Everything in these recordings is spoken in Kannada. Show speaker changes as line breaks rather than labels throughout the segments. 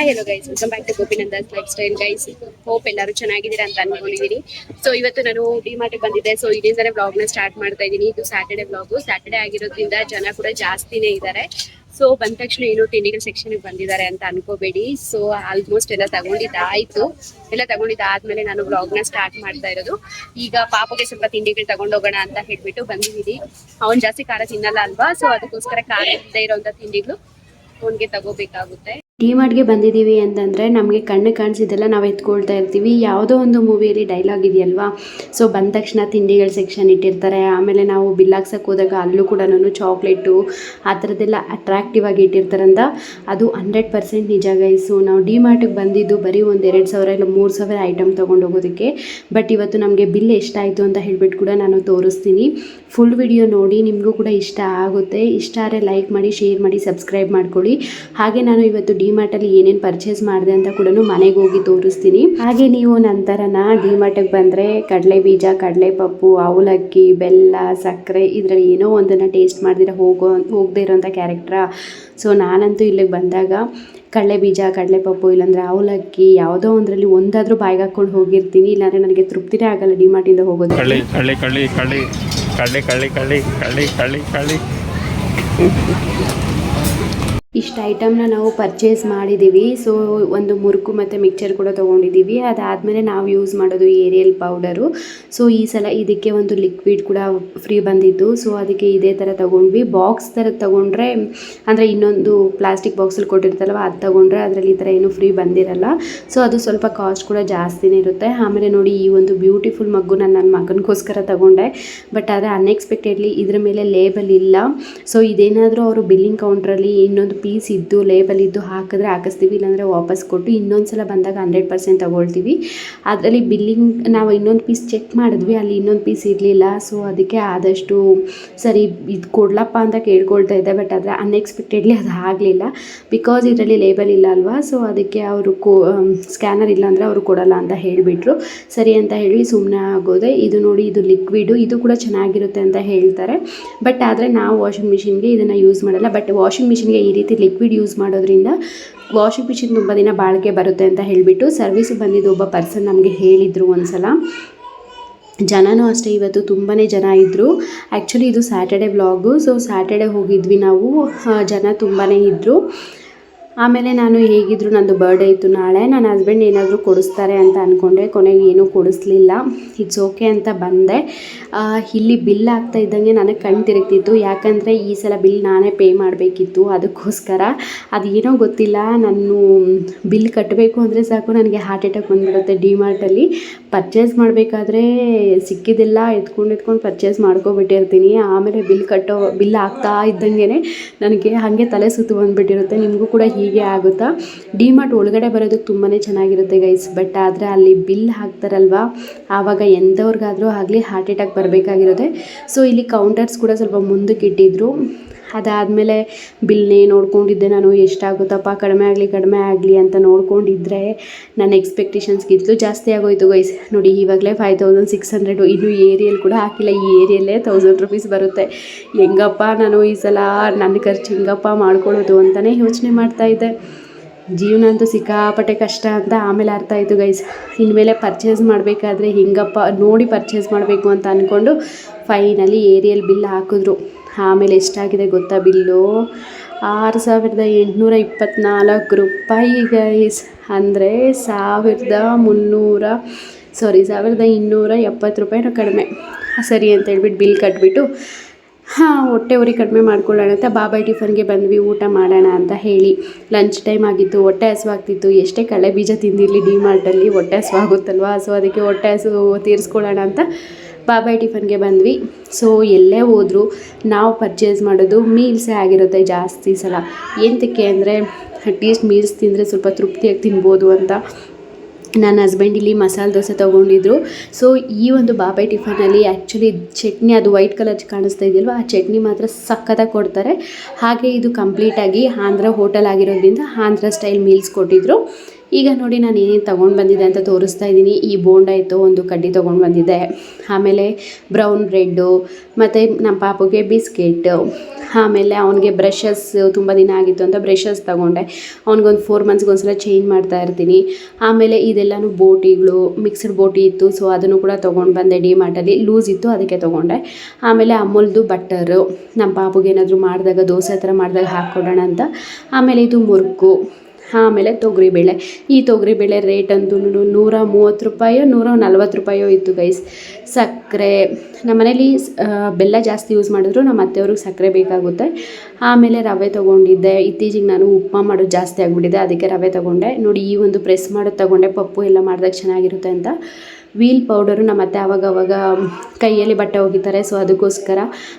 Hi hello guys welcome back to Gopinandas lifestyle guys hope ಎಲ್ಲರೂ ಚೆನ್ನಾಗಿದ್ದೀರಾ ಅಂತ ಅನ್ಕೊಂಡಿದ್ದೀನಿ ಸೊ ಇವತ್ತು ನಾನು ಡಿಮಾರ್ಟ್ಗೆ ಬಂದಿದ್ದೆ. ಸೊ ಬ್ಲಾಗ್ನ ಸ್ಟಾರ್ಟ್ ಮಾಡ್ತಾ ಇದ್ದೀನಿ ಇದು ಸ್ಯಾಟರ್ಡೆ ಬ್ಲಾಗು ಸ್ಯಾಟರ್ಡೆ ಆಗಿರೋದ್ರಿಂದ ಜನ ಕೂಡ ಜಾಸ್ತಿನೇ ಇದ್ದಾರೆ ಸೊ ಬಂದ ತಕ್ಷಣ ಏನು ತಿಂಡಿಗಳ ಸೆಕ್ಷನ್ಗೆ ಬಂದಿದ್ದಾರೆ ಅಂತ ಅನ್ಕೋಬೇಡಿ. ಸೊ ಆಲ್ಮೋಸ್ಟ್ ಎಲ್ಲ ತಗೊಂಡಿದ್ದಾಯ್ತು. ಎಲ್ಲ ತಗೊಂಡಿದ್ದಾದ್ಮೇಲೆ ನಾನು ವ್ಲಾಗ್ನ ಸ್ಟಾರ್ಟ್ ಮಾಡ್ತಾ ಇರೋದು. ಈಗ ಪಾಪಗೆ ಸ್ವಲ್ಪ ತಿಂಡಿಗಳು ತಗೊಂಡೋಗೋಣ ಅಂತ ಹೇಳ್ಬಿಟ್ಟು ಬಂದಿದ್ದೀನಿ. ಅವನ್ ಜಾಸ್ತಿ ಖಾರ ತಿನ್ನಲ್ಲ ಅಲ್ವಾ? ಸೊ ಅದಕ್ಕೋಸ್ಕರ ಖಾರ ಇಲ್ಲದೆ ಇರೋಂಥ ತಿಂಡಿಗಳು ಅವನಿಗೆ ತಗೋಬೇಕಾಗುತ್ತೆ.
ಡಿಮಾರ್ಟ್ಗೆ ಬಂದಿದ್ದೀವಿ ಅಂತಂದರೆ ನಮಗೆ ಕಣ್ಣು ಕಾಣಿಸಿದ್ದೆಲ್ಲ ನಾವು ಎತ್ಕೊಳ್ತಾ ಇರ್ತೀವಿ. ಯಾವುದೋ ಒಂದು ಮೂವಿಯಲ್ಲಿ ಡೈಲಾಗ್ ಇದೆಯಲ್ವಾ? ಸೊ ಬಂದ ತಕ್ಷಣ ತಿಂಡಿಗಳ ಸೆಕ್ಷನ್ ಇಟ್ಟಿರ್ತಾರೆ. ಆಮೇಲೆ ನಾವು ಬಿಲ್ ಹಾಕ್ಸಕ್ಕೆ ಹೋದಾಗ ಅಲ್ಲೂ ಕೂಡ ನಾನು ಚಾಕ್ಲೇಟು ಆ ಥರದ್ದೆಲ್ಲ ಅಟ್ರಾಕ್ಟಿವ್ ಆಗಿ ಇಟ್ಟಿರ್ತಾರಂತ ಅದು ಹಂಡ್ರೆಡ್ ಪರ್ಸೆಂಟ್ ನಿಜ ಗೈಸು ನಾವು ಡಿಮಾರ್ಟಿಗೆ ಬಂದಿದ್ದು ಬರೀ ಒಂದು ಎರಡು ಸಾವಿರ ಇಲ್ಲ ಮೂರು ಸಾವಿರ ಐಟಮ್ ತೊಗೊಂಡು ಹೋಗೋದಕ್ಕೆ ಬಟ್ ಇವತ್ತು ನಮಗೆ ಬಿಲ್ ಎಷ್ಟಾಯಿತು ಅಂತ ಹೇಳ್ಬಿಟ್ಟು ಕೂಡ ನಾನು ತೋರಿಸ್ತೀನಿ. ಫುಲ್ ವಿಡಿಯೋ ನೋಡಿ ನಿಮಗೂ ಕೂಡ ಇಷ್ಟ ಆಗುತ್ತೆ. ಇಷ್ಟ ಆದರೆ ಲೈಕ್ ಮಾಡಿ ಶೇರ್ ಮಾಡಿ ಸಬ್ಸ್ಕ್ರೈಬ್ ಮಾಡ್ಕೊಳ್ಳಿ. ಹಾಗೆ ನಾನು ಇವತ್ತು ಡಿಮಾರ್ಟಲ್ಲಿ ಏನೇನು ಪರ್ಚೇಸ್ ಮಾಡಿದೆ ಅಂತ ಕೂಡ ಮನೆಗೆ ಹೋಗಿ ತೋರಿಸ್ತೀನಿ. ಹಾಗೆ ನೀವು ನಂತರನ ಡಿಮಾರ್ಟಿಗೆ ಬಂದರೆ ಕಡಲೆ ಬೀಜ, ಕಡಲೆ ಪಪ್ಪು, ಅವಲಕ್ಕಿ, ಬೆಲ್ಲ, ಸಕ್ಕರೆ ಇದರಲ್ಲಿ ಏನೋ ಒಂದನ್ನು ಟೇಸ್ಟ್ ಮಾಡಿದ್ರೆ ಹೋಗೋ, ಹೋಗದೆ ಇರೋಂಥ ಕ್ಯಾರೆಕ್ಟ್ರಾ ಸೊ ನಾನಂತೂ ಇಲ್ಲಿಗೆ ಬಂದಾಗ ಕಡಲೆ ಬೀಜ, ಕಡಲೆ ಪಪ್ಪು, ಇಲ್ಲಾಂದರೆ ಅವಲಕ್ಕಿ, ಯಾವುದೋ ಒಂದರಲ್ಲಿ ಒಂದಾದರೂ ಬಾಯಿಗೆ ಹಾಕೊಂಡು ಹೋಗಿರ್ತೀನಿ. ಇಲ್ಲಾಂದರೆ ನನಗೆ ತೃಪ್ತಿನೇ ಆಗಲ್ಲ ಡಿಮಾರ್ಟಿಂದ ಹೋಗೋದು
ಕಳ್ಳಿ ಕಳ್ಳಿ ಕಳ್ಳಿ ಕಳ್ಳಿ ಕಳ್ಳಿ ಕಳ್ಳಿ ಕಳ್ಳಿ ಕಳ್ಳಿ ಕಳ್ಳಿ.
ಇಷ್ಟು ಐಟಮ್ನ ನಾವು ಪರ್ಚೇಸ್ ಮಾಡಿದ್ದೀವಿ ಸೊ ಒಂದು ಮುರುಕು ಮತ್ತು ಮಿಕ್ಚರ್ ಕೂಡ ತೊಗೊಂಡಿದ್ದೀವಿ ಅದಾದಮೇಲೆ ನಾವು ಯೂಸ್ ಮಾಡೋದು ಏರಿಯಲ್ ಪೌಡರು ಸೊ ಈ ಸಲ ಇದಕ್ಕೆ ಒಂದು ಲಿಕ್ವಿಡ್ ಕೂಡ ಫ್ರೀ ಬಂದಿತ್ತು. ಸೊ ಅದಕ್ಕೆ ಇದೇ ಥರ ತೊಗೊಂಡ್ವಿ. ಬಾಕ್ಸ್ ಥರ ತೊಗೊಂಡ್ರೆ, ಅಂದರೆ ಇನ್ನೊಂದು ಪ್ಲಾಸ್ಟಿಕ್ ಬಾಕ್ಸಲ್ಲಿ ಕೊಟ್ಟಿರ್ತಲ್ವ ಅದು ತೊಗೊಂಡ್ರೆ ಅದರಲ್ಲಿ ಈ ಥರ ಏನು ಫ್ರೀ ಬಂದಿರಲ್ಲ. ಸೊ ಅದು ಸ್ವಲ್ಪ ಕಾಸ್ಟ್ ಕೂಡ ಜಾಸ್ತಿನೇ ಇರುತ್ತೆ. ಆಮೇಲೆ ನೋಡಿ, ಈ ಒಂದು ಬ್ಯೂಟಿಫುಲ್ ಮಗ್ಗು ನಾನು ನನ್ನ ಮಗನಿಗೋಸ್ಕರ ತೊಗೊಂಡೆ. ಬಟ್ ಆದರೆ ಅನ್ಎಕ್ಸ್ಪೆಕ್ಟೆಡ್ಲಿ ಇದ್ರ ಮೇಲೆ ಲೇಬಲ್ ಇಲ್ಲ. ಸೊ ಇದೇನಾದರೂ ಅವರು ಬಿಲ್ಲಿಂಗ್ ಕೌಂಟ್ರಲ್ಲಿ ಇನ್ನೊಂದು ಪೀಸ್ ಇದ್ದು ಲೇಬಲ್ ಇದ್ದು ಹಾಕಿದ್ರೆ ಹಾಕಿಸ್ತೀವಿ, ಇಲ್ಲಾಂದರೆ ವಾಪಸ್ ಕೊಟ್ಟು ಇನ್ನೊಂದು ಸಲ ಬಂದಾಗ ಹಂಡ್ರೆಡ್ ಪರ್ಸೆಂಟ್ ತೊಗೊಳ್ತೀವಿ. ಅದರಲ್ಲಿ ಬಿಲ್ಲಿಂಗ್ ನಾವು ಇನ್ನೊಂದು ಪೀಸ್ ಚೆಕ್ ಮಾಡಿದ್ವಿ, ಅಲ್ಲಿ ಇನ್ನೊಂದು ಪೀಸ್ ಇರಲಿಲ್ಲ. ಸೊ ಅದಕ್ಕೆ ಆದಷ್ಟು ಸರಿ ಇದು ಕೊಡ್ಲಪ್ಪ ಅಂತ ಕೇಳ್ಕೊಳ್ತಾ ಇದ್ದೆ ಬಟ್ ಆದರೆ ಅನ್ಎಕ್ಸ್ಪೆಕ್ಟೆಡ್ಲಿ ಅದು ಆಗಲಿಲ್ಲ. ಬಿಕಾಸ್ ಇದರಲ್ಲಿ ಲೇಬಲ್ ಇಲ್ಲ ಅಲ್ವಾ ಸೊ ಅದಕ್ಕೆ ಅವರು ಕೋ ಸ್ಕ್ಯಾನರ್ ಇಲ್ಲಾಂದರೆ ಅವರು ಕೊಡಲ್ಲ ಅಂತ ಹೇಳಿಬಿಟ್ರು. ಸರಿ ಅಂತ ಹೇಳಿ ಸುಮ್ಮನೆ ಆಗೋದೆ. ಇದು ನೋಡಿ ಇದು ಲಿಕ್ವಿಡು ಇದು ಕೂಡ ಚೆನ್ನಾಗಿರುತ್ತೆ ಅಂತ ಹೇಳ್ತಾರೆ. ಬಟ್ ಆದರೆ ನಾವು ವಾಷಿಂಗ್ ಮಿಷಿನ್ಗೆ ಇದನ್ನು ಯೂಸ್ ಮಾಡಲ್ಲ. ಬಟ್ ವಾಷಿಂಗ್ ಮಿಷಿನ್ಗೆ ಈ ರೀತಿ ಲಿಕ್ವಿಡ್ ಯೂಸ್ ಮಾಡೋದ್ರಿಂದ ವಾಷಿಂಗ್ ಮಿಷಿನ್ ತುಂಬ ದಿನ ಬಾಳಿಕೆ ಬರುತ್ತೆ ಅಂತ ಹೇಳಿಬಿಟ್ಟು ಸರ್ವಿಸ್ ಬಂದಿದ್ದು ಒಬ್ಬ ಪರ್ಸನ್ ನಮಗೆ ಹೇಳಿದರು ಒಂದ್ಸಲ. ಜನನೂ ಅಷ್ಟೇ, ಇವತ್ತು ತುಂಬಾ ಜನ ಇದ್ದರು ಆ್ಯಕ್ಚುಲಿ ಇದು ಸ್ಯಾಟರ್ಡೆ ವ್ಲಾಗು ಸೊ ಸ್ಯಾಟರ್ಡೆ ಹೋಗಿದ್ವಿ ನಾವು. ಜನ ತುಂಬಾ ಇದ್ದರು ಆಮೇಲೆ ನಾನು ಹೇಗಿದ್ರು ನಂದು ಬರ್ಡೇ ಇತ್ತು ನಾಳೆ, ನನ್ನ ಹಸ್ಬೆಂಡ್ ಏನಾದರೂ ಕೊಡಿಸ್ತಾರೆ ಅಂತ ಅಂದ್ಕೊಂಡೆ ಕೊನೆಗೆ ಏನೂ ಕೊಡಿಸ್ಲಿಲ್ಲ. ಇಟ್ಸ್ ಓಕೆ ಅಂತ ಬಂದೆ. ಇಲ್ಲಿ ಬಿಲ್ ಆಗ್ತಾ ಇದ್ದಂಗೆ ನನಗೆ ಕಣ್ ತಿರುಗ್ತಿತ್ತು. ಯಾಕಂದರೆ ಈ ಸಲ ಬಿಲ್ ನಾನೇ ಪೇ ಮಾಡಬೇಕಿತ್ತು. ಅದಕ್ಕೋಸ್ಕರ ಅದೇನೋ ಗೊತ್ತಿಲ್ಲ. ನಾನು ಬಿಲ್ ಕಟ್ಟಬೇಕು ಅಂದರೆ ಸಾಕು. ನನಗೆ ಹಾರ್ಟ್ ಅಟ್ಯಾಕ್ ಬಂದ್ಬಿಡುತ್ತೆ ಡಿಮಾರ್ಟಲ್ಲಿ ಪರ್ಚೇಸ್ ಮಾಡಬೇಕಾದ್ರೆ ಸಿಕ್ಕಿದ್ದೆಲ್ಲ. ಎತ್ಕೊಂಡು ಎತ್ಕೊಂಡು ಪರ್ಚೇಸ್ ಮಾಡ್ಕೊಬಿಟ್ಟಿರ್ತೀನಿ. ಆಮೇಲೆ ಬಿಲ್ ಕಟ್ಟೋ ಬಿಲ್ ಆಗ್ತಾ ಇದ್ದಂಗೆ ನನಗೆ ಹಾಗೆ ತಲೆ ಸುತ್ತು ಬಂದುಬಿಟ್ಟಿರುತ್ತೆ. ನಿಮಗೂ ಕೂಡ ಹೀಗೆ ಆಗುತ್ತಾ? ಡಿಮಾರ್ಟ್ ಒಳಗಡೆ ಬರೋದಕ್ಕೆ ತುಂಬಾ ಚೆನ್ನಾಗಿರುತ್ತೆ ಗೈಸ್ ಬಟ್ ಆದರೆ ಅಲ್ಲಿ ಬಿಲ್ ಹಾಕ್ತಾರಲ್ವಾ? ಆವಾಗ ಎಂಥವ್ರಿಗಾದರೂ ಆಗಲಿ ಹಾರ್ಟ್ ಅಟ್ಯಾಕ್ ಬರಬೇಕಾಗಿರುತ್ತೆ ಸೊ ಇಲ್ಲಿ ಕೌಂಟರ್ಸ್ ಕೂಡ ಸ್ವಲ್ಪ ಮುಂದಕ್ಕೆ ಇಟ್ಟಿದ್ರು. ಅದಾದಮೇಲೆ ಬಿಲ್ನೇ ನೋಡ್ಕೊಂಡಿದ್ದೆ ನಾನು, ಎಷ್ಟಾಗುತ್ತಪ್ಪ, ಕಡಿಮೆ ಆಗಲಿ ಕಡಿಮೆ ಆಗಲಿ ಅಂತ ನೋಡ್ಕೊಂಡಿದ್ರೆ ನನ್ನ ಎಕ್ಸ್ಪೆಕ್ಟೇಷನ್ಸ್ಗಿಂತಲೂ ಜಾಸ್ತಿ ಆಗೋಯ್ತು ಗೈಸ್ ನೋಡಿ, ಇವಾಗಲೇ ಫೈವ್ ತೌಸಂಡ್ ಸಿಕ್ಸ್ ಹಂಡ್ರೆಡು ಇನ್ನು ಏರಿಯಲ್ಲಿ ಕೂಡ ಹಾಕಿಲ್ಲ, ಈ ಏರಿಯಲ್ಲೇ ತೌಸಂಡ್ ರುಪೀಸ್ ಬರುತ್ತೆ. ಹೆಂಗಪ್ಪ ನಾನು ಈ ಸಲ ನನ್ನ ಖರ್ಚು ಹೆಂಗಪ್ಪ ಮಾಡ್ಕೊಳ್ಳೋದು ಅಂತಲೇ ಯೋಚನೆ ಮಾಡ್ತಾಯಿದ್ದೆ ಜೀವನ ಅಂತೂ ಸಿಕ್ಕಾಪಟ್ಟೆ ಕಷ್ಟ ಅಂತ ಆಮೇಲೆ ಅರ್ಥ ಆಯಿತು ಗೈಸ್ ಇನ್ಮೇಲೆ ಪರ್ಚೇಸ್ ಮಾಡಬೇಕಾದ್ರೆ ಹೆಂಗಪ್ಪ ನೋಡಿ ಪರ್ಚೇಸ್ ಮಾಡಬೇಕು ಅಂತ ಅಂದ್ಕೊಂಡು ಫೈನಲಿ ಏರಿಯಲ್ ಬಿಲ್ ಹಾಕಿದ್ರು. ಆಮೇಲೆ ಎಷ್ಟಾಗಿದೆ ಗೊತ್ತಾ ಬಿಲ್ಲು? ಆರು ಸಾವಿರದ ಎಂಟುನೂರ ಇಪ್ಪತ್ತ್ನಾಲ್ಕು ರೂಪಾಯಿ ಗೈಸ್ ಅಂದರೆ ಸಾವಿರದ ಮುನ್ನೂರ ಸಾರಿ ಸಾವಿರದ ಇನ್ನೂರ ಎಪ್ಪತ್ತು ರೂಪಾಯಿನೂ ಕಡಿಮೆ. ಸರಿ ಅಂತ ಹೇಳ್ಬಿಟ್ಟು ಬಿಲ್ ಕಟ್ಬಿಟ್ಟು, ಹಾಂ, ಹೊಟ್ಟೆ ಉರಿ ಕಡಿಮೆ ಮಾಡ್ಕೊಳ್ಳೋಣ ಅಂತ ಬಾಬಾಯ್ ಟಿಫನ್ಗೆ ಬಂದ್ವಿ, ಊಟ ಮಾಡೋಣ ಅಂತ ಹೇಳಿ. ಲಂಚ್ ಟೈಮ್ ಆಗಿತ್ತು, ಹೊಟ್ಟೆ ಹಸುವಾಗ್ತಿತ್ತು. ಎಷ್ಟೇ ಕಳೆ ಬೀಜ ತಿಂದಿರಲಿ, ಡಿ ಮಾರ್ಟಲ್ಲಿ ಹೊಟ್ಟೆ ಹಸುವಾಗುತ್ತಲ್ವ? ಸೊ ಅದಕ್ಕೆ ಹೊಟ್ಟೆ ಹಸು ತೀರಿಸ್ಕೊಳ್ಳೋಣ ಅಂತ ಬಾಬಾಯ್ ಟಿಫನ್ಗೆ ಬಂದ್ವಿ. ಸೊ ಎಲ್ಲೇ ಹೋದರೂ ನಾವು ಪರ್ಚೇಸ್ ಮಾಡೋದು ಮೀಲ್ಸೇ ಆಗಿರುತ್ತೆ ಜಾಸ್ತಿ ಸಲ. ಎಂತಕ್ಕೆ ಅಂದರೆ ಅಟ್ಲೀಸ್ಟ್ ಮೀಲ್ಸ್ ತಿಂದರೆ ಸ್ವಲ್ಪ ತೃಪ್ತಿಯಾಗಿ ತಿನ್ಬೋದು ಅಂತ ನನ್ನ ಹಸ್ಬೆಂಡ್ ಇಲ್ಲಿ ಮಸಾಲೆ ದೋಸೆ ತೊಗೊಂಡಿದ್ರು. ಸೊ ಈ ಒಂದು ಬಾಬಾಯ್ ಟಿಫನಲ್ಲಿ ಆ್ಯಕ್ಚುಲಿ ಚಟ್ನಿ ಅದು ವೈಟ್ ಕಲರ್ ಕಾಣಿಸ್ತಾ ಇದೆಯಲ್ವ? ಆ ಚಟ್ನಿ ಮಾತ್ರ ಸಖತ್ತಾಗಿ ಕೊಡ್ತಾರೆ. ಹಾಗೆ ಇದು ಕಂಪ್ಲೀಟಾಗಿ ಆಂಧ್ರ ಹೋಟೆಲ್ ಆಗಿರೋದ್ರಿಂದ ಆಂಧ್ರ ಸ್ಟೈಲ್ ಮೀಲ್ಸ್ ಕೊಟ್ಟಿದ್ರು. ಈಗ ನೋಡಿ ನಾನು ಏನೇನು ತೊಗೊಂಡು ಬಂದಿದ್ದೆ ಅಂತ ತೋರಿಸ್ತಾ ಇದ್ದೀನಿ. ಈ ಬೋಂಡ ಇತ್ತು ಒಂದು ಕಡ್ಡಿ ತೊಗೊಂಡು ಬಂದಿದ್ದೆ ಆಮೇಲೆ ಬ್ರೌನ್ ಬ್ರೆಡ್ಡು, ಮತ್ತು ನಮ್ಮ ಪಾಪುಗೆ ಬಿಸ್ಕೆಟ್ ಆಮೇಲೆ ಅವನಿಗೆ ಬ್ರಷಸ್ ತುಂಬ ದಿನ ಆಗಿತ್ತು ಅಂತ ಬ್ರಷಸ್ ತೊಗೊಂಡೆ. ಅವ್ನಿಗೊಂದು ಫೋರ್ ಮಂತ್ಸ್ಗೆ ಒಂದ್ಸಲ ಚೇಂಜ್ ಮಾಡ್ತಾ ಇರ್ತೀನಿ. ಆಮೇಲೆ ಇದೆಲ್ಲನೂ ಬೋಟಿಗಳು ಮಿಕ್ಸ್ಡ್ ಬೋಟಿ ಇತ್ತು ಸೊ ಅದನ್ನು ಕೂಡ ತೊಗೊಂಡು ಬಂದೆ. ಡಿ ಮಾರ್ಟಲ್ಲಿ ಲೂಸ್ ಇತ್ತು, ಅದಕ್ಕೆ ತೊಗೊಂಡೆ. ಆಮೇಲೆ ಅಮೂಲ್ದು ಬಟ್ಟರು. ನಮ್ಮ ಪಾಪುಗೆ ಏನಾದರೂ ಮಾಡಿದಾಗ, ದೋಸೆ ಥರ ಮಾಡಿದಾಗ ಹಾಕ್ಕೊಡೋಣ ಅಂತ. ಆಮೇಲೆ ಇದು ಮುರುಕು. ಆಮೇಲೆ ತೊಗರಿಬೇಳೆ ಈ ತೊಗರಿಬೇಳೆ ರೇಟ್ ಅಂತೂ ನೂರ ಮೂವತ್ತು ರೂಪಾಯೋ, ನೂರ ನಲ್ವತ್ತು ರೂಪಾಯೋ ಇತ್ತು ಗೈಸ್ ಸಕ್ಕರೆ ನಮ್ಮ ಮನೇಲಿ ಬೆಲ್ಲ ಜಾಸ್ತಿ ಯೂಸ್ ಮಾಡಿದ್ರು ನಮ್ಮ ಅತ್ತೆಯವ್ರಿಗೆ ಸಕ್ಕರೆ ಬೇಕಾಗುತ್ತೆ. ಆಮೇಲೆ ರವೆ ತೊಗೊಂಡಿದ್ದೆ. ಇತ್ತೀಚೆಗೆ ನಾನು ಉಪ್ಮಾ ಮಾಡೋದು ಜಾಸ್ತಿ ಆಗಿಬಿಟ್ಟಿದೆ, ಅದಕ್ಕೆ ರವೆ ತೊಗೊಂಡೆ. ನೋಡಿ, ಈ ಒಂದು ಪ್ರೆಸ್ ಮಾಡೋದು ತೊಗೊಂಡೆ, ಪಪ್ಪು ಎಲ್ಲ ಮಾಡಿದಾಗ ಚೆನ್ನಾಗಿರುತ್ತೆ ಅಂತ. ವೀಲ್ ಪೌಡರು ನಮ್ಮ ಅತ್ತೆ ಅವಾಗ ಅವಾಗ ಕೈಯಲ್ಲಿ ಬಟ್ಟೆ ಒಗಿತಾರೆ ಸೊ ಅದಕ್ಕೋಸ್ಕರ.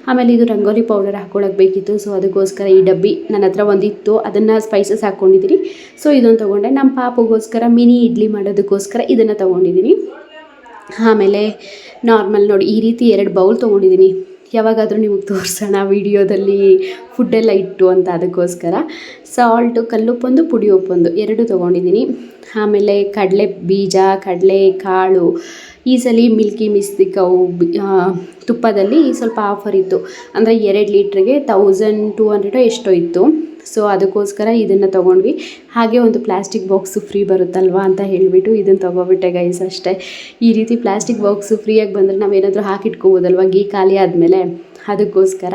ಆಮೇಲೆ ಇದು ರಂಗೋಲಿ ಪೌಡರ್ ಹಾಕ್ಕೊಳಕ್ಕೆ ಬೇಕಿತ್ತು ಸೊ ಅದಕ್ಕೋಸ್ಕರ ಈ ಡಬ್ಬಿ ನನ್ನ ಹತ್ರ ಒಂದಿತ್ತು. ಅದನ್ನು ಸ್ಪೈಸಸ್ ಹಾಕ್ಕೊಂಡಿದ್ದೀನಿ ಸೊ ಇದೊಂದು ತೊಗೊಂಡೆ. ನಮ್ಮ ಪಾಪಗೋಸ್ಕರ ಮಿನಿ ಇಡ್ಲಿ ಮಾಡೋದಕ್ಕೋಸ್ಕರ ಇದನ್ನು ತೊಗೊಂಡಿದ್ದೀನಿ ಆಮೇಲೆ ನಾರ್ಮಲ್ ನೋಡಿ, ಈ ರೀತಿ ಎರಡು ಬೌಲ್ ತೊಗೊಂಡಿದ್ದೀನಿ ಯಾವಾಗಾದರೂ ನಿಮಗೆ ತೋರಿಸೋಣ ವೀಡಿಯೋದಲ್ಲಿ ಫುಡ್ಡೆಲ್ಲ ಇಟ್ಟು ಅಂತ ಅದಕ್ಕೋಸ್ಕರ. ಸಾಲ್ಟು ಕಲ್ಲುಪ್ಪೊಂದು ಪುಡಿ ಉಪ್ಪೊಂದು ಎರಡು ತೊಗೊಂಡಿದ್ದೀನಿ. ಆಮೇಲೆ ಕಡಲೆ ಬೀಜ, ಕಡಲೆ ಕಾಳು, ಈ ಸಲ ಮಿಲ್ಕಿ ಮಿಸ್ತಿಕವು ತುಪ್ಪದಲ್ಲಿ ಸ್ವಲ್ಪ ಆಫರ್ ಇತ್ತು. ಅಂದರೆ ಎರಡು ಲೀಟ್ರಿಗೆ ತೌಸಂಡ್ ಟೂ ಹಂಡ್ರೆಡೋ ಎಷ್ಟೋ ಇತ್ತು. ಸೊ ಅದಕ್ಕೋಸ್ಕರ ಇದನ್ನು ತೊಗೊಂಡ್ವಿ. ಹಾಗೆ ಒಂದು ಪ್ಲಾಸ್ಟಿಕ್ ಬಾಕ್ಸು ಫ್ರೀ ಬರುತ್ತಲ್ವಾ ಅಂತ ಹೇಳಿಬಿಟ್ಟು ಇದನ್ನು ತೊಗೊಬಿಟ್ಟೆ ಗೈಸ್ ಅಷ್ಟೇ. ಈ ರೀತಿ ಪ್ಲಾಸ್ಟಿಕ್ ಬಾಕ್ಸು ಫ್ರೀಯಾಗಿ ಬಂದರೆ ನಾವೇನಾದರೂ ಹಾಕಿಟ್ಕೋಬೋದಲ್ವ? ಗೀ ಖಾಲಿ ಆದಮೇಲೆ. ಅದಕ್ಕೋಸ್ಕರ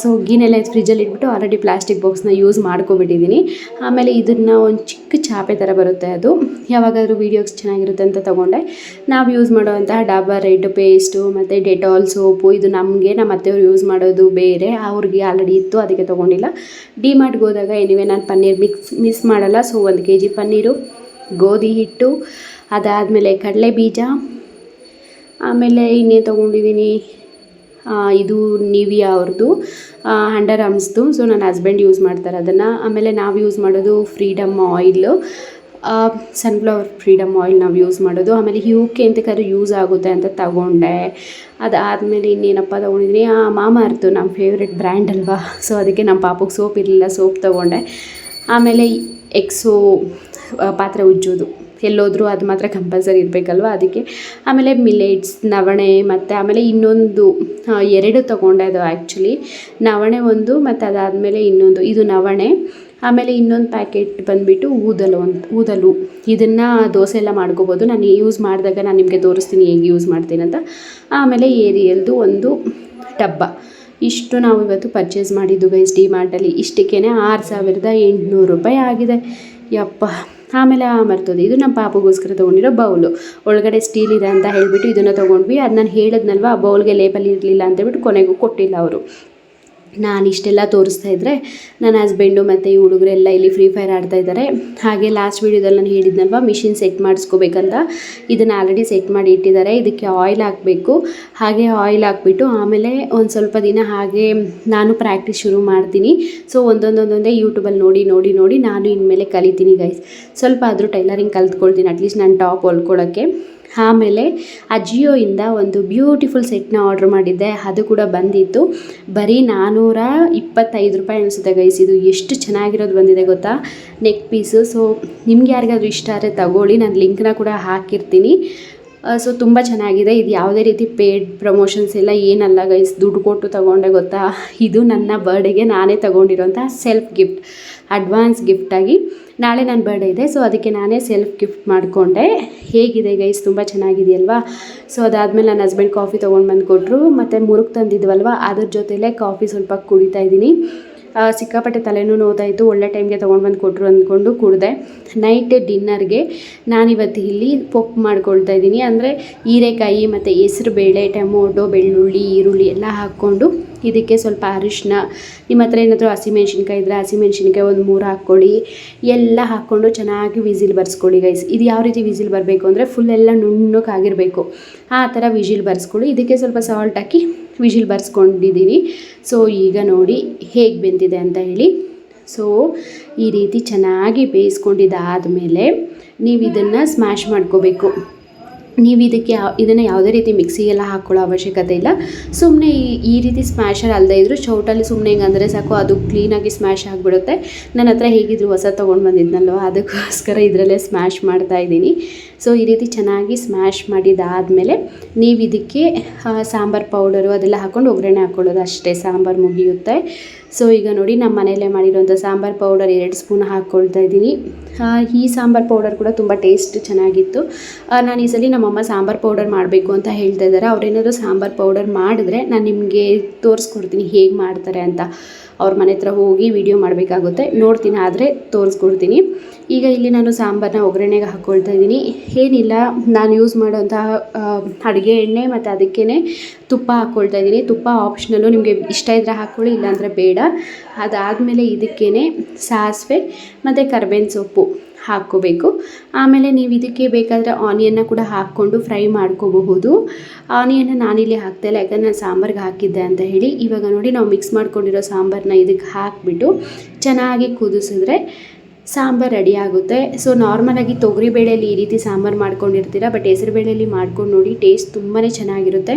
ಸೊ ಗೀನೆಲ್ಲ ಫ್ರಿಜ್ಜಲ್ಲಿ ಇಟ್ಬಿಟ್ಟು ಆಲ್ರೆಡಿ ಪ್ಲಾಸ್ಟಿಕ್ ಬಾಕ್ಸ್ನ ಯೂಸ್ ಮಾಡ್ಕೊಬಿಟ್ಟಿದ್ದೀನಿ ಆಮೇಲೆ ಇದನ್ನು ಒಂದು ಚಿಕ್ಕ ಚಾಪೆ ಥರ ಬರುತ್ತೆ ಅದು. ಯಾವಾಗಾದರೂ ವೀಡಿಯೋಸ್ ಚೆನ್ನಾಗಿರುತ್ತೆ ಅಂತ ತೊಗೊಂಡೆ. ನಾವು ಯೂಸ್ ಮಾಡುವಂತಹ ಡಾಬಾ ರೆಡ್ ಪೇಸ್ಟು, ಮತ್ತು ಡೆಟಾಲ್ ಸೋಪು, ಇದು ನಮಗೆ ನಮ್ಮ ಅತ್ತೆಯವ್ರು ಯೂಸ್ ಮಾಡೋದು ಬೇರೆ. ಅವ್ರಿಗೆ ಆಲ್ರೆಡಿ ಇತ್ತು, ಅದಕ್ಕೆ ತೊಗೊಂಡಿಲ್ಲ. ಡಿ ಮಾರ್ಟ್ಗೆ ಹೋದಾಗ ಎನಿವೆ ನಾನು ಪನ್ನೀರ್ ಮಿಕ್ಸ್ ಮಿಸ್ ಮಾಡಲ್ಲ. ಸೊ ಒಂದು ಕೆ ಜಿ ಪನ್ನೀರು, ಗೋಧಿ ಹಿಟ್ಟು, ಅದಾದಮೇಲೆ ಕಡಲೆ ಬೀಜ ಆಮೇಲೆ ಇನ್ನೇನು ತೊಗೊಂಡಿದ್ದೀನಿ ಇದು ನಿವಿಯಾ ಅವ್ರದ್ದು ಅಂಡರ್ ಆರ್ಮ್ಸ್ದು ಸೊ ನನ್ನ ಹಸ್ಬೆಂಡ್ ಯೂಸ್ ಮಾಡ್ತಾರೆ ಅದನ್ನು. ಆಮೇಲೆ ನಾವು ಯೂಸ್ ಮಾಡೋದು Freedom oil sunflower Freedom oil ನಾವು ಯೂಸ್ ಮಾಡೋದು. ಆಮೇಲೆ ಇವಕ್ಕೆ ಎಂತಕ್ಕಾದ್ರೂ ಯೂಸ್ ಆಗುತ್ತೆ ಅಂತ ತಗೊಂಡೆ. ಅದಾದಮೇಲೆ ಇನ್ನೇನಪ್ಪ ತೊಗೊಂಡಿದ್ದೀನಿ ಆ ಮಾಮ ಅರ್ತು ನಮ್ಮ ಫೇವ್ರೆಟ್ ಬ್ರ್ಯಾಂಡ್ ಅಲ್ವಾ? ಸೊ ಅದಕ್ಕೆ ನಮ್ಮ ಪಾಪಗೆ ಸೋಪ್ ಇರಲಿಲ್ಲ ಸೋಪ್ ತೊಗೊಂಡೆ. ಆಮೇಲೆ ಎಕ್ಸೋ ಪಾತ್ರೆ ಉಜ್ಜೋದು. ಎಲ್ಲೋದ್ರೂ ಅದು ಮಾತ್ರ ಕಂಪಲ್ಸರಿ ಇರಬೇಕಲ್ವ ಅದಕ್ಕೆ. ಆಮೇಲೆ ಮಿಲೆಟ್ಸ್ ನವಣೆ ಮತ್ತು ಆಮೇಲೆ ಇನ್ನೊಂದು ಎರಡು ತೊಗೊಂಡೆ ಅದು ಆ್ಯಕ್ಚುಲಿ ನವಣೆ ಒಂದು ಮತ್ತು ಅದಾದಮೇಲೆ ಇನ್ನೊಂದು, ಇದು ನವಣೆ. ಆಮೇಲೆ ಇನ್ನೊಂದು ಪ್ಯಾಕೆಟ್ ಬಂದುಬಿಟ್ಟು ಊದಲು ಒಂದು ಊದಲು. ಇದನ್ನು ದೋಸೆ ಎಲ್ಲ ಮಾಡ್ಕೋಬೋದು. ನಾನು ಯೂಸ್ ಮಾಡಿದಾಗ ನಾನು ನಿಮಗೆ ತೋರಿಸ್ತೀನಿ ಹೇಗೆ ಯೂಸ್ ಮಾಡ್ತೀನಿ ಅಂತ. ಆಮೇಲೆ ಏರಿಯಲ್ದು ಒಂದು ಡಬ್ಬ. ಇಷ್ಟು ನಾವು ಇವತ್ತು ಪರ್ಚೇಸ್ ಮಾಡಿದ್ದು ಗೈಸ್ ಡಿ ಮಾರ್ಟಲ್ಲಿ ಇಷ್ಟಕ್ಕೇ ಆರು ಸಾವಿರದ ಎಂಟುನೂರು ರೂಪಾಯಿ ಆಗಿದೆ. ಯಪ್ಪ. ಆಮೇಲೆ ಆ ಮರ್ತೋದು. ಇದು ನಮ್ಮ ಪಾಪಗೋಸ್ಕರ ತೊಗೊಂಡಿರೋ ಬೌಲು. ಒಳಗಡೆ ಸ್ಟೀಲ್ ಇದೆ ಅಂತ ಹೇಳಿಬಿಟ್ಟು ಇದನ್ನು ತೊಗೊಂಡ್ವಿ. ಅದು ನಾನು ಹೇಳಿದ್ನಲ್ವ, ಆ ಬೌಲ್ಗೆ ಲೇಬಲ್ ಇರಲಿಲ್ಲ ಅಂತೇಳ್ಬಿಟ್ಟು ಕೊನೆಗೂ ಕೊಟ್ಟಿಲ್ಲ ಅವರು. ನಾನು ಇಷ್ಟೆಲ್ಲ ತೋರಿಸ್ತಾ ಇದ್ದರೆ ನನ್ನ ಹಸ್ಬೆಂಡು ಮತ್ತು ಈ ಹುಡುಗರೆಲ್ಲ ಇಲ್ಲಿ ಫ್ರೀ ಫೈರ್ ಆಡ್ತಾ ಇದ್ದಾರೆ. ಹಾಗೆ ಲಾಸ್ಟ್ ವೀಡಿಯೋದಲ್ಲಿ ನಾನು ಹೇಳಿದ್ನಲ್ವ ಮಿಷಿನ್ ಸೆಟ್ ಮಾಡಿಸ್ಕೋಬೇಕಂತ. ಇದನ್ನು ಆಲ್ರೆಡಿ ಸೆಟ್ ಮಾಡಿ ಇಟ್ಟಿದ್ದಾರೆ. ಇದಕ್ಕೆ ಆಯಿಲ್ ಹಾಕಬೇಕು. ಹಾಗೆ ಆಯಿಲ್ ಹಾಕ್ಬಿಟ್ಟು ಆಮೇಲೆ ಒಂದು ಸ್ವಲ್ಪ ದಿನ ಹಾಗೆ ನಾನು ಪ್ರಾಕ್ಟೀಸ್ ಶುರು ಮಾಡ್ತೀನಿ. ಸೊ ಒಂದೊಂದೊಂದೊಂದೇ ಯೂಟ್ಯೂಬಲ್ಲಿ ನೋಡಿ ನೋಡಿ ನೋಡಿ ನಾನು ಇನ್ಮೇಲೆ ಕಲಿತೀನಿ ಗೈಸ್ ಸ್ವಲ್ಪ ಆದರೂ ಟೈಲರಿಂಗ್ ಕಲ್ತ್ಕೊಳ್ತೀನಿ. ಅಟ್ಲೀಸ್ಟ್ ನಾನು ಟಾಪ್ ಹೊಲ್ಕೊಳ್ಳೋಕ್ಕೆ ಆಮೇಲೆ ಅಜಿಯೋಯಿಂದ ಒಂದು ಬ್ಯೂಟಿಫುಲ್ ಸೆಟ್ನ ಆರ್ಡ್ರ್ ಮಾಡಿದ್ದೆ, ಅದು ಕೂಡ ಬಂದಿತ್ತು. ಬರೀ ನಾನ್ನೂರ ಇಪ್ಪತ್ತೈದು ರೂಪಾಯಿ ಅನಿಸುತ್ತೆ ಗೈಸ್ ಇದು ಎಷ್ಟು ಚೆನ್ನಾಗಿರೋದು ಬಂದಿದೆ ಗೊತ್ತಾ? ನೆಕ್ ಪೀಸು ಸೊ ನಿಮ್ಗೆ ಯಾರಿಗಾದ್ರೂ ಇಷ್ಟ ಆದರೆ ತಗೊಳ್ಳಿ, ನಾನು ಲಿಂಕ್ನ ಕೂಡ ಹಾಕಿರ್ತೀನಿ. ಸೊ ತುಂಬ ಚೆನ್ನಾಗಿದೆ. ಇದು ಯಾವುದೇ ರೀತಿ ಪೇಡ್ ಪ್ರಮೋಷನ್ಸ್ ಎಲ್ಲ ಏನಲ್ಲ ಗೈಸ್ ದುಡ್ಡು ಕೊಟ್ಟು ತಗೊಂಡೆ, ಗೊತ್ತಾ? ಇದು ನನ್ನ ಬರ್ಡೇಗೆ ನಾನೇ ತೊಗೊಂಡಿರೋಂಥ ಸೆಲ್ಫ್ ಗಿಫ್ಟ್ ಅಡ್ವಾನ್ಸ್ ಗಿಫ್ಟಾಗಿ ನಾಳೆ ನನ್ನ ಬರ್ಡೇ ಇದೆ. ಸೊ ಅದಕ್ಕೆ ನಾನೇ ಸೆಲ್ಫ್ ಗಿಫ್ಟ್ ಮಾಡಿಕೊಂಡೆ. ಹೇಗಿದೆ ಗೈಸ್ ತುಂಬ ಚೆನ್ನಾಗಿದೆಯಲ್ವಾ? ಸೊ ಅದಾದಮೇಲೆ ನನ್ನ ಹಸ್ಬೆಂಡ್ ಕಾಫಿ ತೊಗೊಂಡು ಬಂದು ಕೊಟ್ಟರು ಮತ್ತು ಮುರುಕ್ ತಂದಿದ್ವಲ್ವ? ಅದ್ರ ಜೊತೆಲೇ ಕಾಫಿ ಸ್ವಲ್ಪ ಕುಡಿತಾ ಇದ್ದೀನಿ. ಸಿಕ್ಕಾಪಟ್ಟೆ ತಲೆನೂ ನೋವ್ತಾಯಿತ್ತು ಒಳ್ಳೆ ಟೈಮ್ಗೆ ತೊಗೊಂಡು ಬಂದು ಕೊಟ್ಟರು ಅಂದ್ಕೊಂಡು ಕುಡಿದೆ. ನೈಟ್ ಡಿನ್ನರ್ಗೆ ನಾನಿವತ್ತು ಇಲ್ಲಿ ಪೊಪ್ಪು ಮಾಡ್ಕೊಳ್ತಾ ಇದ್ದೀನಿ. ಅಂದರೆ ಹೀರೆಕಾಯಿ ಮತ್ತು ಹೆಸ್ರು ಬೇಳೆ, ಟೊಮೊಟೊ, ಬೆಳ್ಳುಳ್ಳಿ, ಈರುಳ್ಳಿ ಎಲ್ಲ ಹಾಕ್ಕೊಂಡು ಇದಕ್ಕೆ ಸ್ವಲ್ಪ ಅರಿಶಿನ ನಿಮ್ಮ ಹತ್ರ ಏನಾದರೂ ಹಸಿಮೆಣ್ಸಿನ್ಕಾಯಿ ಇದ್ದರೆ ಹಸಿಮೆಣ್ಸಿನ್ಕಾಯಿ ಒಂದು ಮೂರು ಹಾಕ್ಕೊಳ್ಳಿ. ಎಲ್ಲ ಹಾಕ್ಕೊಂಡು ಚೆನ್ನಾಗಿ ವಿಸಿಲ್ ಬರ್ಸ್ಕೊಳ್ಳಿ ಗೈಸ್ ಇದು ಯಾವ ರೀತಿ ವಿಸಿಲ್ ಬರಬೇಕು ಅಂದರೆ ಫುಲ್ ಎಲ್ಲ ನುಣ್ಣಕ್ಕಾಗಿರಬೇಕು ಆ ಥರ ವಿಜಿಲ್ ಬರ್ಸ್ಕೊಳ್ಳಿ. ಇದಕ್ಕೆ ಸ್ವಲ್ಪ ಸಾಲ್ಟ್ ಹಾಕಿ ವಿಜಿಲ್ ಬರ್ಸ್ಕೊಂಡಿದ್ದೀನಿ. ಸೊ ಈಗ ನೋಡಿ ಹೇಗೆ ಬೆಂದಿದೆ ಅಂತ ಹೇಳಿ. ಸೊ ಈ ರೀತಿ ಚೆನ್ನಾಗಿ ಬೇಯಿಸ್ಕೊಂಡಿದ್ದಾದಮೇಲೆ ನೀವು ಇದನ್ನು ಸ್ಮ್ಯಾಶ್ ಮಾಡ್ಕೋಬೇಕು. ನೀವು ಇದಕ್ಕೆ ಇದನ್ನು ಯಾವುದೇ ರೀತಿ ಮಿಕ್ಸಿಗೆಲ್ಲ ಹಾಕ್ಕೊಳ್ಳೋ ಅವಶ್ಯಕತೆ ಇಲ್ಲ. ಸುಮ್ಮನೆ ಈ ಈ ರೀತಿ ಸ್ಮ್ಯಾಶರ್ ಅಲ್ಲದೆ ಇದ್ದರೂ ಚೌಟಲ್ಲಿ ಸುಮ್ಮನೆ ಹಿಂಗೆ ಅಂದರೆ ಸಾಕು, ಅದು ಕ್ಲೀನಾಗಿ ಸ್ಮ್ಯಾಶ್ ಆಗಿಬಿಡುತ್ತೆ. ನನ್ನ ಹತ್ರ ಹೇಗಿದ್ರು ಹೊಸ ತೊಗೊಂಡು ಬಂದಿದ್ನಲ್ವ, ಅದಕ್ಕೋಸ್ಕರ ಇದರಲ್ಲೇ ಸ್ಮ್ಯಾಶ್ ಮಾಡ್ತಾ ಇದ್ದೀನಿ. ಸೊ ಈ ರೀತಿ ಚೆನ್ನಾಗಿ ಸ್ಮ್ಯಾಶ್ ಮಾಡಿದಾದಮೇಲೆ ನೀವು ಇದಕ್ಕೆ ಸಾಂಬಾರು ಪೌಡರು ಅದೆಲ್ಲ ಹಾಕ್ಕೊಂಡು ಒಗ್ಗರಣೆ ಹಾಕ್ಕೊಳ್ಳೋದು ಅಷ್ಟೇ, ಸಾಂಬಾರು ಮುಗಿಯುತ್ತೆ. ಸೊ ಈಗ ನೋಡಿ ನಮ್ಮ ಮನೆಯಲ್ಲೇ ಮಾಡಿರೋಂಥ ಸಾಂಬಾರ್ ಪೌಡರ್ ಎರಡು ಸ್ಪೂನ್ ಹಾಕ್ಕೊಳ್ತಾ ಇದ್ದೀನಿ. ಈ ಸಾಂಬಾರ್ ಪೌಡರ್ ಕೂಡ ತುಂಬ ಟೇಸ್ಟ್ ಚೆನ್ನಾಗಿತ್ತು. ನಾನು ಈ ಸಲ ನಮ್ಮಮ್ಮ ಸಾಂಬಾರ್ ಪೌಡರ್ ಮಾಡಬೇಕು ಅಂತ ಹೇಳ್ತಾ ಇದ್ದಾರೆ. ಅವ್ರೇನಾದರೂ ಸಾಂಬಾರ್ ಪೌಡರ್ ಮಾಡಿದ್ರೆ ನಾನು ನಿಮಗೆ ತೋರಿಸ್ಕೊಡ್ತೀನಿ ಹೇಗೆ ಮಾಡ್ತಾರೆ ಅಂತ. ಅವ್ರ ಮನೆ ಹತ್ರ ಹೋಗಿ ವಿಡಿಯೋ ಮಾಡಬೇಕಾಗುತ್ತೆ. ನೋಡ್ತೀನಿ, ಆದರೆ ತೋರಿಸ್ಕೊಡ್ತೀನಿ. ಈಗ ಇಲ್ಲಿ ನಾನು ಸಾಂಬಾರನ್ನ ಒಗ್ಗರಣೆಗೆ ಹಾಕ್ಕೊಳ್ತಾ ಇದ್ದೀನಿ. ಏನಿಲ್ಲ, ನಾನು ಯೂಸ್ ಮಾಡೋಂತಹ ಅಡುಗೆ ಎಣ್ಣೆ ಮತ್ತು ಅದಕ್ಕೇ ತುಪ್ಪ ಹಾಕ್ಕೊಳ್ತಾ ಇದ್ದೀನಿ. ತುಪ್ಪ ಆಪ್ಷನಲ್ಲು ನಿಮಗೆ ಇಷ್ಟ ಇದ್ದರೆ ಹಾಕ್ಕೊಳ್ಳಿ ಇಲ್ಲಾಂದರೆ ಬೇಡ. ಅದಾದಮೇಲೆ ಇದಕ್ಕೇ ಸಾಸಿವೆ ಮತ್ತು ಕರ್ಬೇವಿನ ಸೊಪ್ಪು. ಹಾಕ್ಕೋಬೇಕು. ಆಮೇಲೆ ನೀವು ಇದಕ್ಕೆ ಬೇಕಾದರೆ ಆನಿಯನ್ನ ಕೂಡ ಹಾಕ್ಕೊಂಡು ಫ್ರೈ ಮಾಡ್ಕೋಬಹುದು. ಆನಿಯನ್ನ ನಾನಿಲ್ಲಿ ಹಾಕ್ತಾಯಿಲ್ಲ ಯಾಕಂದರೆ ನಾನು ಸಾಂಬಾರ್ಗೆ ಹಾಕಿದ್ದೆ ಅಂತ ಹೇಳಿ. ಇವಾಗ ನೋಡಿ ನಾವು ಮಿಕ್ಸ್ ಮಾಡ್ಕೊಂಡಿರೋ ಸಾಂಬಾರನ್ನ ಇದಕ್ಕೆ ಹಾಕಿಬಿಟ್ಟು ಚೆನ್ನಾಗಿ ಕುದಿಸಿದ್ರೆ ಸಾಂಬಾರು ರೆಡಿ ಆಗುತ್ತೆ. ಸೊ ನಾರ್ಮಲಾಗಿ ತೊಗರಿಬೇಳೆಯಲ್ಲಿ ಈ ರೀತಿ ಸಾಂಬಾರು ಮಾಡ್ಕೊಂಡಿರ್ತೀರ ಬಟ್ ಹೆಸರುಬೇಳೆಯಲ್ಲಿ ಮಾಡ್ಕೊಂಡು ನೋಡಿ ಟೇಸ್ಟ್ ತುಂಬಾ ಚೆನ್ನಾಗಿರುತ್ತೆ.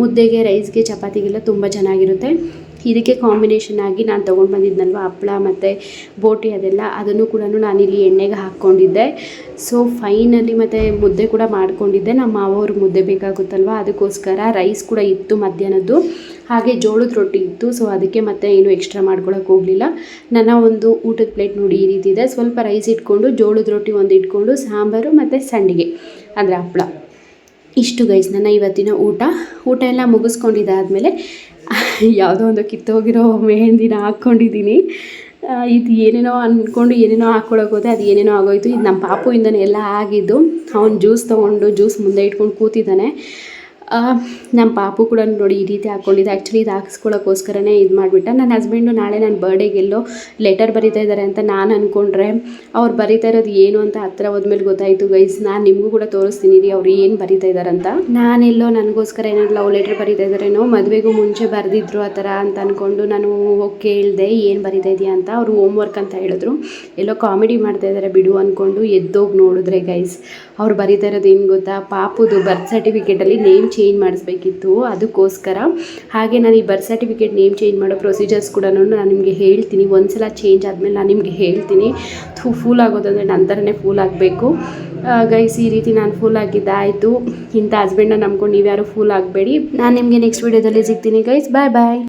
ಮುದ್ದೆಗೆ ರೈಸ್ಗೆ ಚಪಾತಿಗೆಲ್ಲ ತುಂಬ ಚೆನ್ನಾಗಿರುತ್ತೆ. ಇದಕ್ಕೆ ಕಾಂಬಿನೇಷನ್ ಆಗಿ ನಾನು ತೊಗೊಂಡು ಬಂದಿದ್ನಲ್ವ ಹಪ್ಪಳ ಮತ್ತು ಬೋಟಿ ಅದೆಲ್ಲ, ಅದನ್ನು ಕೂಡ ನಾನಿಲ್ಲಿ ಎಣ್ಣೆಗೆ ಹಾಕ್ಕೊಂಡಿದ್ದೆ. ಸೊ ಫೈನಲ್ಲಿ ಮತ್ತು ಮುದ್ದೆ ಕೂಡ ಮಾಡ್ಕೊಂಡಿದ್ದೆ. ನಮ್ಮ ಮಾವೋರು ಮುದ್ದೆ ಬೇಕಾಗುತ್ತಲ್ವ, ಅದಕ್ಕೋಸ್ಕರ ರೈಸ್ ಕೂಡ ಇತ್ತು ಮಧ್ಯಾಹ್ನದ್ದು. ಹಾಗೆ ಜೋಳದ ರೊಟ್ಟಿ ಇತ್ತು ಸೊ ಅದಕ್ಕೆ ಮತ್ತೆ ಏನು ಎಕ್ಸ್ಟ್ರಾ ಮಾಡ್ಕೊಳಕ್ಕೆ ಹೋಗಲಿಲ್ಲ. ನನ್ನ ಒಂದು ಊಟದ ಪ್ಲೇಟ್ ನೋಡಿ ಈ ರೀತಿ ಇದೆ. ಸ್ವಲ್ಪ ರೈಸ್ ಇಟ್ಕೊಂಡು, ಜೋಳದ ರೊಟ್ಟಿ ಒಂದು ಇಟ್ಕೊಂಡು, ಸಾಂಬಾರು ಮತ್ತು ಸಂಡಿಗೆ, ಅಂದರೆ ಹಪ್ಪಳ ಇಷ್ಟು ಗೈಸ್ ನನ್ನ ಇವತ್ತಿನ ಊಟ. ಊಟ ಎಲ್ಲ ಮುಗಿಸ್ಕೊಂಡಿದ್ದಾದಮೇಲೆ ಯಾವುದೋ ಒಂದು ಕಿತ್ತೋಗಿರೋ ಮೆಹೆಂದಿನ ಹಾಕ್ಕೊಂಡಿದ್ದೀನಿ. ಇದು ಏನೇನೋ ಅಂದ್ಕೊಂಡು ಏನೇನೋ ಹಾಕ್ಕೊಳಕ್ಕೆ ಹೋದೆ, ಅದು ಏನೇನೋ ಆಗೋಯ್ತು. ಇದು ನಮ್ಮ ಪಾಪುಯಿಂದನೇ ಎಲ್ಲ ಆಗಿದ್ದು, ಅವ್ನು ಜ್ಯೂಸ್ ತೊಗೊಂಡು ಜ್ಯೂಸ್ ಮುಂದೆ ಇಟ್ಕೊಂಡು ಕೂತಿದ್ದಾನೆ. ನಮ್ಮ ಪಾಪು ಕೂಡ ನೋಡಿ ಈ ರೀತಿ ಹಾಕ್ಕೊಂಡಿದ್ದೆ ಆ್ಯಕ್ಚುಲಿ ಇದು ಹಾಕ್ಸ್ಕೊಳ್ಳೋಕ್ಕೋಸ್ಕರನೇ ಇದು ಮಾಡಿಬಿಟ್ಟ. ನನ್ನ ಹಸ್ಬೆಂಡು ನಾಳೆ ನನ್ನ ಬರ್ಡೇಗೆಲ್ಲೋ ಲೆಟರ್ ಬರೀತಾ ಇದ್ದಾರೆ ಅಂತ ನಾನು ಅಂದ್ಕೊಂಡ್ರೆ ಅವ್ರು ಬರಿತಾ ಇರೋದು ಏನು ಅಂತ ಹತ್ರ ಹೋದ್ಮೇಲೆ ಗೊತ್ತಾಯಿತು ಗೈಸ್ ನಾನು ನಿಮಗೂ ಕೂಡ ತೋರಿಸ್ತೀನಿ ರೀ ಅವ್ರು ಏನು ಬರೀತಾ ಇದ್ದಾರಂತ ನಾನೆಲ್ಲೋ ನನಗೋಸ್ಕರ ಏನಾದ್ರು ಲವ್ ಲೆಟರ್ ಬರೀತಾ ಇದ್ದಾರೇನೋ ಮದುವೆಗೂ ಮುಂಚೆ ಬರೆದಿದ್ರು ಆ ಥರ ಅಂತ ಅಂದ್ಕೊಂಡು ನಾನು ಹೋಗಿ ಕೇಳಿದೆ, ಏನು ಬರೀತಾ ಇದೆಯಾ ಅಂತ ಅವರು ಹೋಮ್ ವರ್ಕ್ ಅಂತ ಹೇಳಿದ್ರು. ಎಲ್ಲೋ ಕಾಮಿಡಿ ಮಾಡ್ತಾ ಇದ್ದಾರೆ ಬಿಡು ಅಂದ್ಕೊಂಡು ಎದ್ದೋಗಿ ನೋಡಿದ್ರೆ ಗೈಸ್ ಅವ್ರು ಬರಿತಾ ಇರೋದು ಏನು ಗೊತ್ತಾ? ಪಾಪುದು ಬರ್ತ್ ಸರ್ಟಿಫಿಕೇಟಲ್ಲಿ ನೇಮ್ ಚೇಂಜ್ ಮಾಡಿಸ್ಬೇಕಿತ್ತು ಅದಕ್ಕೋಸ್ಕರ. ಹಾಗೆ ನಾನು ಈ ಬರ್ತ್ ಸರ್ಟಿಫಿಕೇಟ್ ನೇಮ್ ಚೇಂಜ್ ಮಾಡೋ ಪ್ರೊಸೀಜರ್ಸ್ ಕೂಡ ನಾನು ನಿಮಗೆ ಹೇಳ್ತೀನಿ. ಒಂದ್ಸಲ ಚೇಂಜ್ ಆದಮೇಲೆ ನಾನು ನಿಮಗೆ ಹೇಳ್ತೀನಿ. ಫೂಲ್ ಆಗೋದಂದರೆ ನನ್ನ ಥರನೇ ಫೂಲ್ ಆಗಬೇಕು. ಗೈಸ್ ಈ ರೀತಿ ನಾನು ಫೂಲ್ ಆಗಿದ್ದಾಯಿತು ಇಂಥ ಹಸ್ಬೆಂಡನ್ನ ನಂಬ್ಕೊಂಡು ನೀವ್ಯಾರು ಫೂಲ್ ಆಗಬೇಡಿ. ನಾನು ನಿಮಗೆ ನೆಕ್ಸ್ಟ್ ವೀಡಿಯೋದಲ್ಲಿ ಸಿಗ್ತೀನಿ ಗೈಸ್ ಬಾಯ್ ಬಾಯ್